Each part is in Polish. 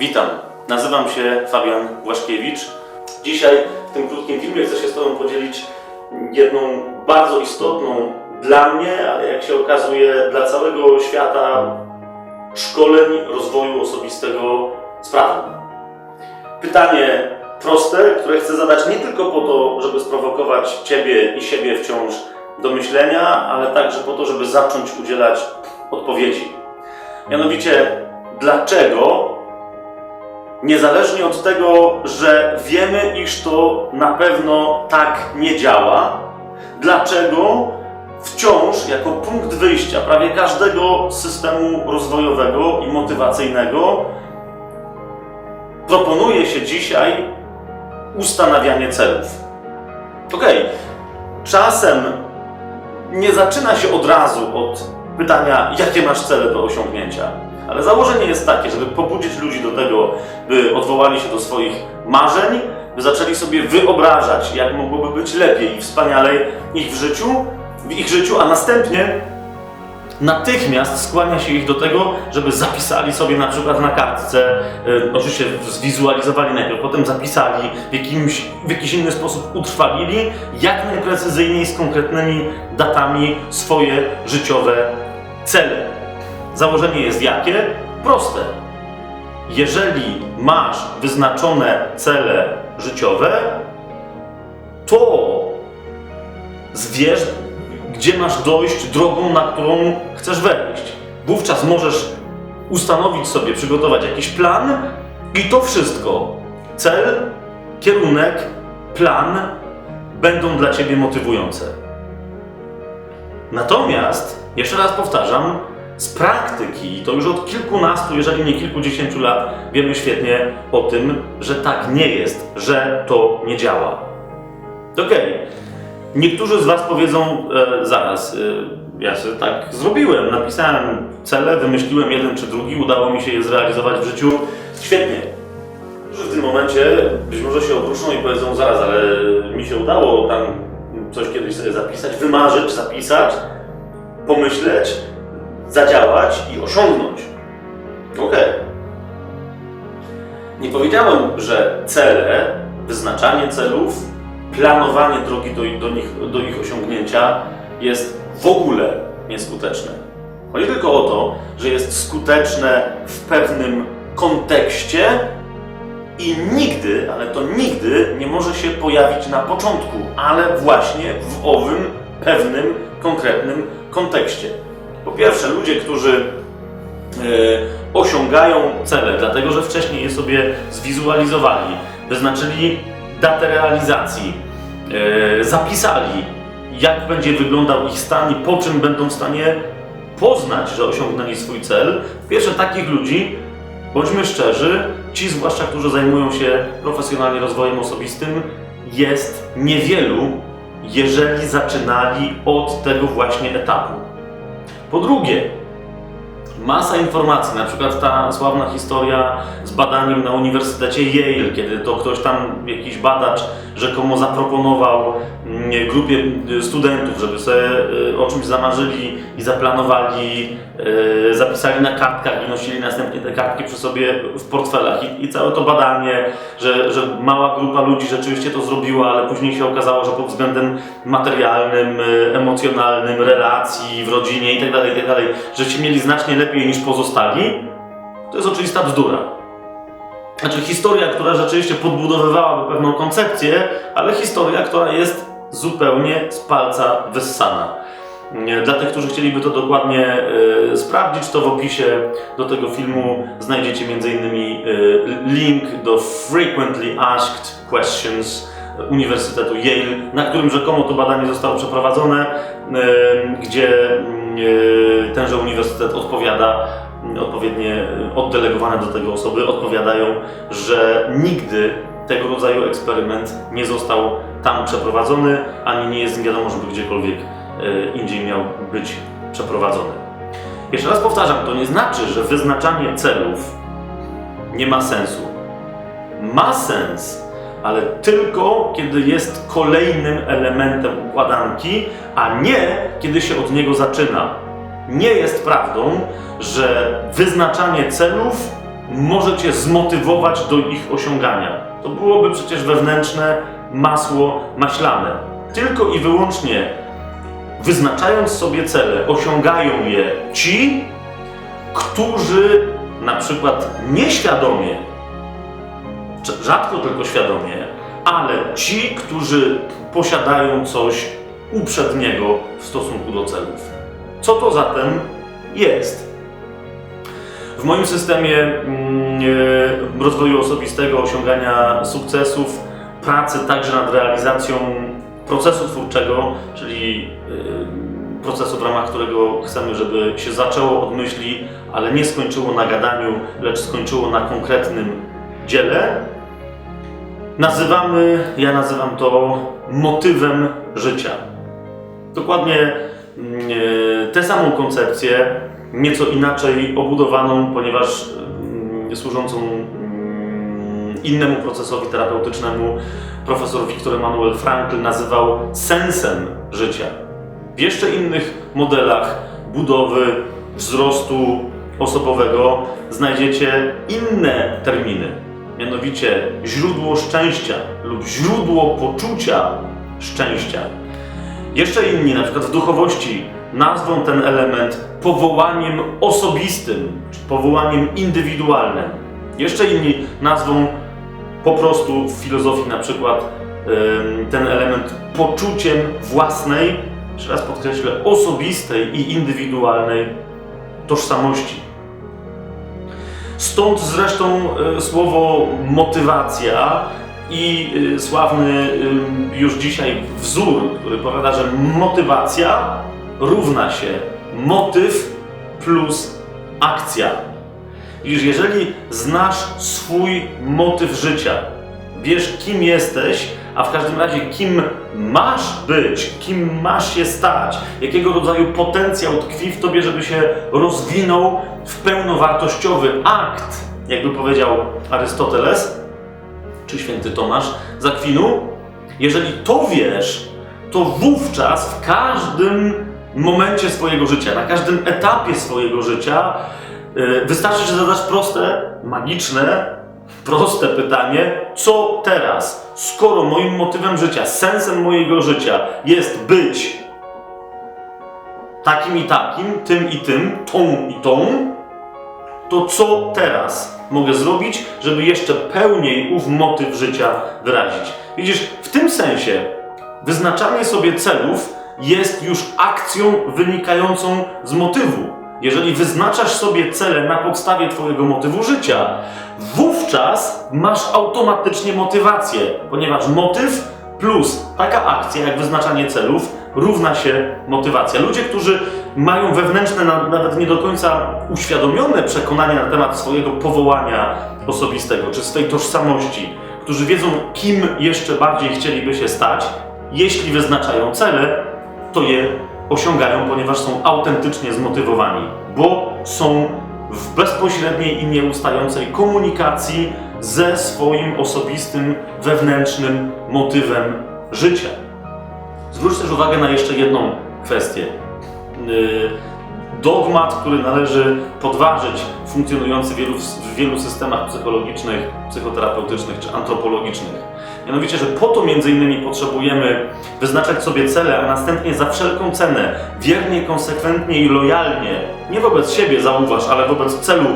Witam, nazywam się Fabian Błaszkiewicz. Dzisiaj w tym krótkim filmie chcę się z Tobą podzielić jedną bardzo istotną dla mnie, ale jak się okazuje dla całego świata szkoleń rozwoju osobistego sprawą. Pytanie proste, które chcę zadać nie tylko po to, żeby sprowokować Ciebie i siebie wciąż do myślenia, ale także po to, żeby zacząć udzielać odpowiedzi. Mianowicie, dlaczego Niezależnie od tego, że wiemy, iż to na pewno tak nie działa, dlaczego wciąż jako punkt wyjścia prawie każdego systemu rozwojowego i motywacyjnego proponuje się dzisiaj ustanawianie celów. Okej, czasem nie zaczyna się od razu od pytania, jakie masz cele do osiągnięcia. Ale założenie jest takie, żeby pobudzić ludzi do tego, by odwołali się do swoich marzeń, by zaczęli sobie wyobrażać, jak mogłoby być lepiej i wspanialej ich w życiu, w ich życiu, a następnie natychmiast skłania się ich do tego, żeby zapisali sobie na przykład na kartce, y, oczywiście zwizualizowali najpierw, potem zapisali, w, jakimś, w jakiś inny sposób utrwalili, jak najprecyzyjniej z konkretnymi datami swoje życiowe cele. Założenie jest jakie? Proste. Jeżeli masz wyznaczone cele życiowe, to zwierz, gdzie masz dojść drogą, na którą chcesz wejść. Wówczas możesz ustanowić sobie, przygotować jakiś plan i to wszystko, cel, kierunek, plan będą dla Ciebie motywujące. Natomiast, jeszcze raz powtarzam, z praktyki, i to już od kilkunastu, jeżeli nie kilkudziesięciu lat, wiemy świetnie o tym, że tak nie jest, że to nie działa. Okej, niektórzy z Was powiedzą e, zaraz, e, ja sobie tak zrobiłem, napisałem cele, wymyśliłem jeden czy drugi, udało mi się je zrealizować w życiu, świetnie. Że w tym momencie być może się obruszą i powiedzą zaraz, ale mi się udało tam coś kiedyś sobie zapisać, wymarzyć, zapisać, pomyśleć, zadziałać i osiągnąć. Okej. Nie powiedziałem, że cele, wyznaczanie celów, planowanie drogi do, do, nich, do ich osiągnięcia jest w ogóle nieskuteczne. Chodzi tylko o to, że jest skuteczne w pewnym kontekście i nigdy, ale to nigdy nie może się pojawić na początku, ale właśnie w owym pewnym, konkretnym kontekście. Po pierwsze, ludzie, którzy e, osiągają cele, dlatego że wcześniej je sobie zwizualizowali, wyznaczyli datę realizacji, e, zapisali, jak będzie wyglądał ich stan i po czym będą w stanie poznać, że osiągnęli swój cel. Pierwsze, takich ludzi, bądźmy szczerzy, ci zwłaszcza, którzy zajmują się profesjonalnie rozwojem osobistym, jest niewielu, jeżeli zaczynali od tego właśnie etapu. Po drugie, masa informacji, na przykład ta sławna historia z badaniem na Uniwersytecie Yale, kiedy to ktoś tam, jakiś badacz rzekomo zaproponował grupie y, studentów, żeby sobie y, o czymś zamarzyli i zaplanowali, y, zapisali na kartkach i nosili następnie te kartki przy sobie w portfelach. I, i całe to badanie, że, że mała grupa ludzi rzeczywiście to zrobiła, ale później się okazało, że pod względem materialnym, emocjonalnym, relacji w rodzinie itd., itd., że ci mieli znacznie lepiej niż pozostali, to jest oczywista bzdura. Znaczy historia, która rzeczywiście podbudowywałaby pewną koncepcję, ale historia, która jest zupełnie z palca wyssana. Dla tych, którzy chcieliby to dokładnie e, sprawdzić, to w opisie do tego filmu znajdziecie m.in. e, link do Frequently Asked Questions Uniwersytetu Yale, na którym rzekomo to badanie zostało przeprowadzone, e, gdzie e, tenże uniwersytet odpowiada, odpowiednie e, oddelegowane do tego osoby odpowiadają, że nigdy tego rodzaju eksperyment nie został tam przeprowadzony, ani nie jest wiadomo, żeby gdziekolwiek e, indziej miał być przeprowadzony. Jeszcze raz powtarzam, to nie znaczy, że wyznaczanie celów nie ma sensu. Ma sens, ale tylko kiedy jest kolejnym elementem układanki, a nie kiedy się od niego zaczyna. Nie jest prawdą, że wyznaczanie celów może cię zmotywować do ich osiągania. To byłoby przecież wewnętrzne masło maślane. Tylko i wyłącznie wyznaczając sobie cele, osiągają je ci, którzy na przykład nieświadomie, rz- rzadko tylko świadomie, ale ci, którzy posiadają coś uprzedniego w stosunku do celów. Co to zatem jest? W moim systemie mm, e, rozwoju osobistego, osiągania sukcesów, pracy także nad realizacją procesu twórczego, czyli e, procesu, w ramach którego chcemy, żeby się zaczęło od myśli, ale nie skończyło na gadaniu, lecz skończyło na konkretnym dziele, nazywamy, ja nazywam to motywem życia. Dokładnie mm, e, tę samą koncepcję, nieco inaczej obudowaną, ponieważ mm, służącą innemu procesowi terapeutycznemu, profesor Viktor Emanuel Frankl nazywał sensem życia. W jeszcze innych modelach budowy, wzrostu osobowego znajdziecie inne terminy, mianowicie źródło szczęścia lub źródło poczucia szczęścia. Jeszcze inni, na przykład w duchowości, nazwą ten element powołaniem osobistym, czy powołaniem indywidualnym. Jeszcze inni nazwą po prostu w filozofii na przykład ten element poczuciem własnej, jeszcze raz podkreślę, osobistej i indywidualnej tożsamości. Stąd zresztą y, słowo motywacja i y, sławny już dzisiaj wzór, który powiada, że motywacja równa się motyw plus akcja. Iż jeżeli znasz swój motyw życia, wiesz kim jesteś, a w każdym razie kim masz być, kim masz się stać, jakiego rodzaju potencjał tkwi w tobie, żeby się rozwinął w pełnowartościowy akt, jakby powiedział Arystoteles, czy święty Tomasz z Akwinu, jeżeli to wiesz, to wówczas w każdym momencie swojego życia, na każdym etapie swojego życia, wystarczy, że zadasz proste, magiczne, proste pytanie, co teraz? Skoro moim motywem życia, sensem mojego życia jest być takim i takim, tym i tym, tą i tą, to co teraz mogę zrobić, żeby jeszcze pełniej ów motyw życia wyrazić? Widzisz, w tym sensie wyznaczanie sobie celów jest już akcją wynikającą z motywu. Jeżeli wyznaczasz sobie cele na podstawie Twojego motywu życia, wówczas masz automatycznie motywację, ponieważ motyw plus taka akcja jak wyznaczanie celów równa się motywacja. Ludzie, którzy mają wewnętrzne, na- nawet nie do końca uświadomione przekonania na temat swojego powołania osobistego czy swej tożsamości, którzy wiedzą, kim jeszcze bardziej chcieliby się stać, jeśli wyznaczają cele, to je osiągają, ponieważ są autentycznie zmotywowani, bo są w bezpośredniej i nieustającej komunikacji ze swoim osobistym, wewnętrznym motywem życia. Zwróć też uwagę na jeszcze jedną kwestię. Yy, Dogmat, który należy podważyć, funkcjonujący w wielu, w wielu systemach psychologicznych, psychoterapeutycznych czy antropologicznych. Mianowicie, że po to między innymi potrzebujemy wyznaczać sobie cele, a następnie za wszelką cenę, wiernie, konsekwentnie i lojalnie, nie wobec siebie zauważ, ale wobec celu,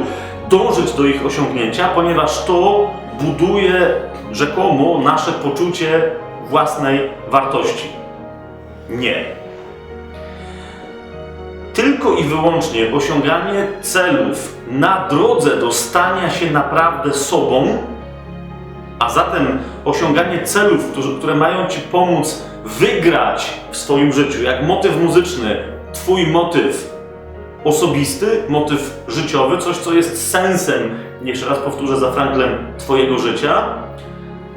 dążyć do ich osiągnięcia, ponieważ to buduje rzekomo nasze poczucie własnej wartości. Nie. Tylko i wyłącznie osiąganie celów na drodze do stania się naprawdę sobą, a zatem osiąganie celów, które mają Ci pomóc wygrać w swoim życiu, jak motyw muzyczny, Twój motyw osobisty, motyw życiowy, coś co jest sensem, jeszcze raz powtórzę za Franklem, Twojego życia,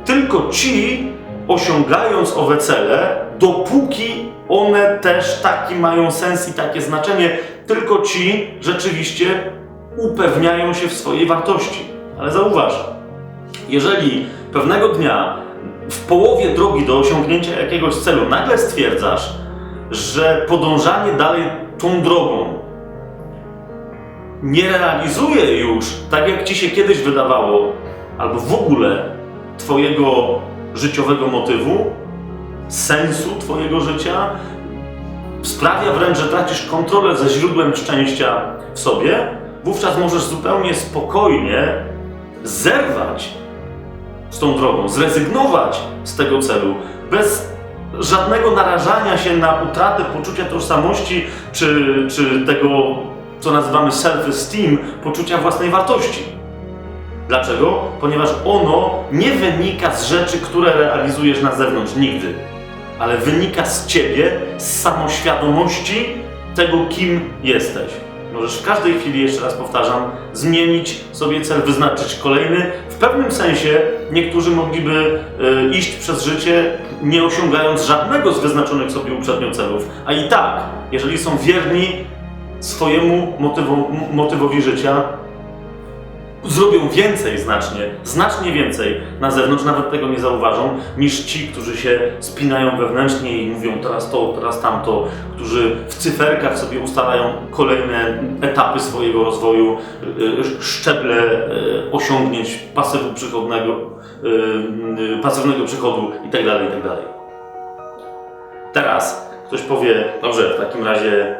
tylko ci, osiągając owe cele, dopóki one też taki mają sens i takie znaczenie, tylko ci rzeczywiście upewniają się w swojej wartości. Ale zauważ, jeżeli pewnego dnia w połowie drogi do osiągnięcia jakiegoś celu nagle stwierdzasz, że podążanie dalej tą drogą nie realizuje już tak, jak ci się kiedyś wydawało, albo w ogóle Twojego życiowego motywu, sensu Twojego życia, sprawia wręcz, że tracisz kontrolę ze źródłem szczęścia w sobie, wówczas możesz zupełnie spokojnie zerwać z tą drogą, zrezygnować z tego celu, bez żadnego narażania się na utratę poczucia tożsamości, czy, czy tego, co nazywamy self-esteem, poczucia własnej wartości. Dlaczego? Ponieważ ono nie wynika z rzeczy, które realizujesz na zewnątrz nigdy, ale wynika z ciebie, z samoświadomości tego, kim jesteś. Możesz w każdej chwili, jeszcze raz powtarzam, zmienić sobie cel, wyznaczyć kolejny. W pewnym sensie niektórzy mogliby e, iść przez życie nie osiągając żadnego z wyznaczonych sobie uprzednio celów, a i tak, jeżeli są wierni swojemu motywu, motywowi życia, zrobią więcej znacznie, znacznie więcej na zewnątrz, nawet tego nie zauważą, niż ci, którzy się spinają wewnętrznie i mówią teraz to, teraz tamto, którzy w cyferkach sobie ustalają kolejne etapy swojego rozwoju, y, szczeble y, osiągnięć pasywu przychodnego, y, y, pasywnego przychodu itd., itd. Teraz ktoś powie, dobrze, w takim razie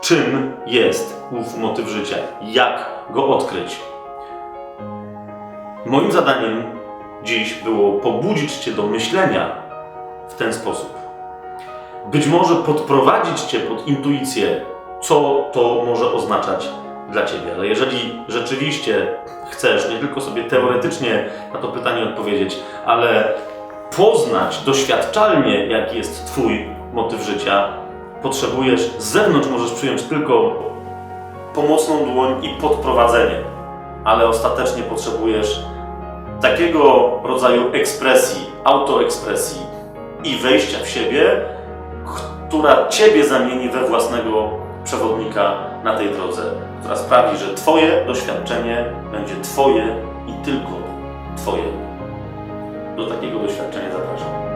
czym jest ów motyw życia? Jak go odkryć? Moim zadaniem dziś było pobudzić Cię do myślenia w ten sposób. Być może podprowadzić Cię pod intuicję, co to może oznaczać dla Ciebie. Ale jeżeli rzeczywiście chcesz nie tylko sobie teoretycznie na to pytanie odpowiedzieć, ale poznać doświadczalnie, jaki jest Twój motyw życia, potrzebujesz z zewnątrz możesz przyjąć tylko pomocną dłoń i podprowadzenie, ale ostatecznie potrzebujesz takiego rodzaju ekspresji, autoekspresji i wejścia w siebie, która Ciebie zamieni we własnego przewodnika na tej drodze, która sprawi, że Twoje doświadczenie będzie Twoje i tylko Twoje. Do takiego doświadczenia zapraszam.